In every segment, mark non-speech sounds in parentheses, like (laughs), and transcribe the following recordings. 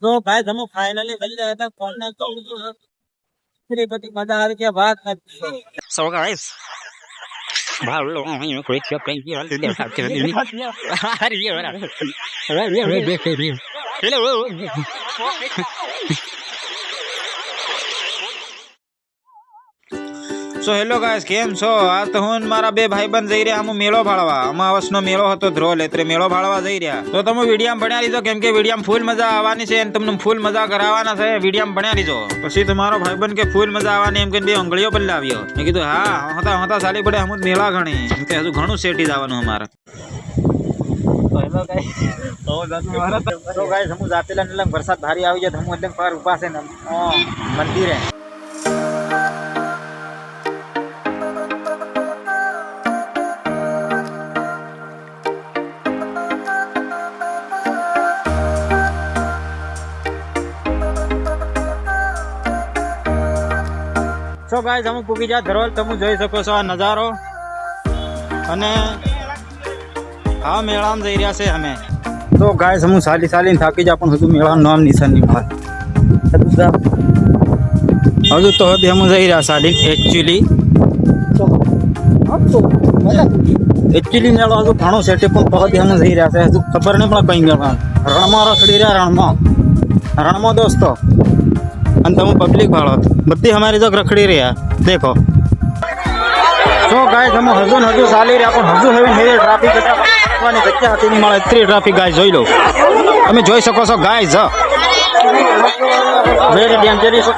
તો ભાઈ તમે ફાઇનલી કરી હતા ફોન ને કહું શ્રી બધી મજા આવી કે વાત નથી up and you have to so hello guys કેમ છો? આ તો હું મારા બે ભાઈબંધ જઈ રહ્યા હું મેળો ભાળવા. અમાવસનો મેળો હતો ધ્રોલ, એટલે મેળો ભાળવા જઈ રહ્યા. તો તમે વિડીયામ ભણ્યા લીધો? કેમ કે વિડીયામ ફૂલ મજા આવવાની છે અને તમને ફૂલ મજા કરાવવાના છે. વિડીયામ ભણ્યા લીધો. પછી તમારો ભાઈ ભાઈબંધ કે ફૂલ મજા આવવાની, એમ કે બે અંગળીઓ પણ લાવ્યો મેં કીધું, હા, હતા હતા સાલી પડે, અમુક મેળા ઘણી. કે હજુ ઘણું સેટી જવાનું અમારે. તો ગાઈસ હું જાતેલા ને વરસાદ ભારી આવી જાય હું એટલે પર છે ને મંદિરે. સો ગાઈસ અમુક પૂગી જા ધરોલ તમે જોઈ શકો છો આ નજારો. અને હા મેળામાં જઈ રહ્યા છે અમે. તો ગાય હું સાલી સાલી થાકી જા પણ હજુ મેળાનું નામ નિશાન નહીં મળે હજુ તો હજી અમે જઈ રહ્યા સાલી એકચ્યુઅલી એકચ્યુઅલી મેળો હજુ ઘણો સેટે પણ હજી અમે જઈ રહ્યા છે. હજુ ખબર નહીં પણ કઈ મેળા. રણમાં રખડી રહ્યા રણમાં. રણમાં દોસ્તો. અને તમે પબ્લિક ભાળો બધી અમારી જોગ રખડી રહ્યા. દેખો. તો ગાય તમે હજુ હજુ ચાલી રહ્યા, પણ હજુ હવે હેરે ટ્રાફિક જગ્યા હતી મળે એટલી ટ્રાફિક ગાય જોઈ લો. તમે જોઈ શકો છો ગાય જ વેરી ડેન્જરસ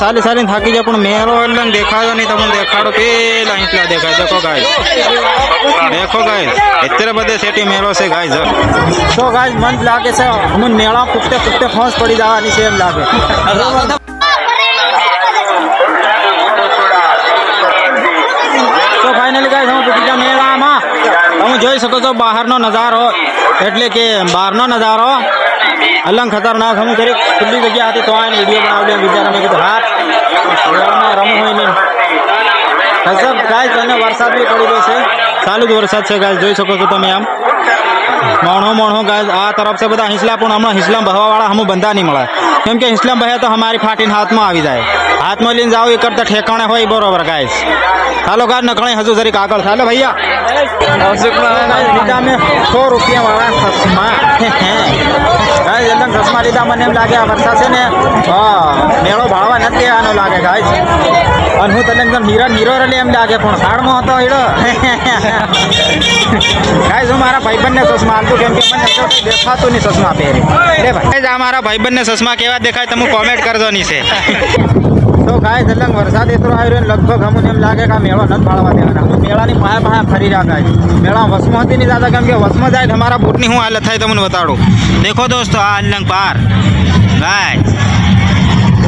સાલી સાલી થાકી જાય પણ મેળો એટલે દેખાડો નહીં તમને દેખાડો. પેલા અહીંટલા દેખાય. દેખો ગાય દેખો ગાય અત્યારે બધે સેટી મેળો છે ગાય તો ગાય મન લાગે છે અમને મેળા ફૂટતે ફૂટતે ફોસ પડી જવાની છે એમ લાગે. તો ફાઇનલી હું મેળામાં. તમે જોઈ શકો છો બહારનો નજારો. એટલે કે બહારનો નજારો. અલંગ ખતરનાક હું કરી ખુલ્લી જગ્યા હતી તો આને વીડિયો બનાવડે વિચાર મેં કીધું હાથ. રમવું હોય નહીં. હસબ ગાઈસ અને વરસાદ બી પડી ગયો છે. ચાલુ જ વરસાદ છે ગાઈસ જોઈ શકો છો તમે આમ. મોણો મોણો ગાય આ તરફ છે બધા હિંસલા પણ હમણાં હિંસલામ બહવાવાળા હમું બંધા નહીં મળે. કેમ કે હિંસલામ બહે તો અમારી ફાટીને હાથમાં આવી જાય. હાથમાં લઈને જાવ એ કરતા ઠેકાણે હોય બરોબર ગાય. ચાલો ગાય નકળી હજુ જરીક આગળ. ચાલો ભૈયા. સો રૂપિયા વાળા ગાય. ચશ્મા લીધા મને એમ લાગે આ વરસાદ છે ને, હા, મેળો ભાળવા નથી આનો લાગે ગાય અને હું તને એકદમ હીરો હીરો રલી એમ લાગે પણ સાડમાં હતો હીરો ગાય હું મારા ભાઈબંધને ચશ્મા આલતું કેમ કે મને દેખાતું નહીં ચશ્મા પહેરી. લે ભાઈ. આ મારા ભાઈબંધને ચશ્મા કેવા દેખાય તમે કોમેન્ટ કરજો નહીં છે તો ગાય એટલે વરસાદ એટલો આવ્યો ને લગભગ અમને એમ લાગે કે આ મેળો નથી પાડવા દેવાના. હું મેળાની પાયા પાયા ફરી રહ્યા ગાય. મેળા વસમાં હતી નહીં દાદા કેમ કે વસમાં જાય અમારા બૂટની હું હાલત થાય તમને બતાડું. દેખો દોસ્તો, આ અલંગ પાર. ગાય.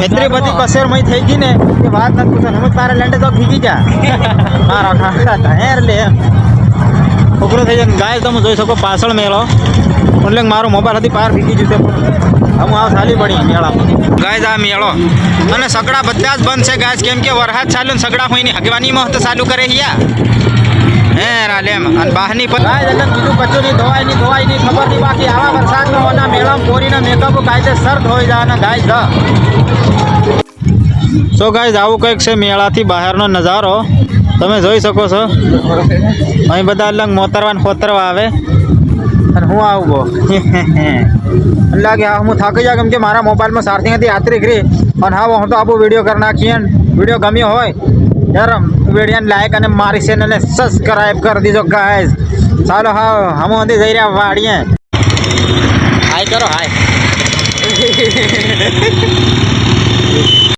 એટલી બધી કસેરમય થઈ ગઈ ને કે વાત નથી પૂછો હું તારે લેન્ડે તો ભીગી જા મારા ખાખરા હેર લે છોકરો થઈ જાય ગાય તમે જોઈ શકો પાછળ મેળો એટલે મારો મોબાઈલ હતી પાર ફીકી જશે પણ હું આવ ખાલી પડી મેળામાં. ગાય આ મેળો. અને સગડા બધા જ બંધ છે ગાય કેમ કે વરસાદ ચાલ્યો સગડા હોયની હગવાનીમાં તો ચાલુ કરે હિયા હે રાલેમ અને બહારની પર ગાય એટલે બીજું કચું નહીં, ધોવાય નહીં ધોવાય નહીં, ખબર નહીં બાકી આવા વરસાદમાં ઓના મેળામાં પોરીના મેકઅપ કાયદેસર ધોઈ જાય અને ગાય ધ. સો ગાય આવું કંઈક છે મેળાથી બહારનો નજારો. તમે જોઈ શકો છો. અહીં બધા અલગ મોતરવા ખોતરવા આવે. અને હું આવું બો લાગે હા, હું થાકી જાય કેમ કે મારા મોબાઈલમાં સારથી હતી આતરી કરી. અને હા, હું તો આપણું વીડિયો કરી નાખીએ વીડિયો ગમ્યો હોય યાર વિડીયોને લાઈક અને મારી ચેનલને સબસ્ક્રાઈબ કરી દીધો ગાય ચાલો, હા, હમ હતી જઈ રહ્યા વાડીએ. હાય કરો હાય (laughs)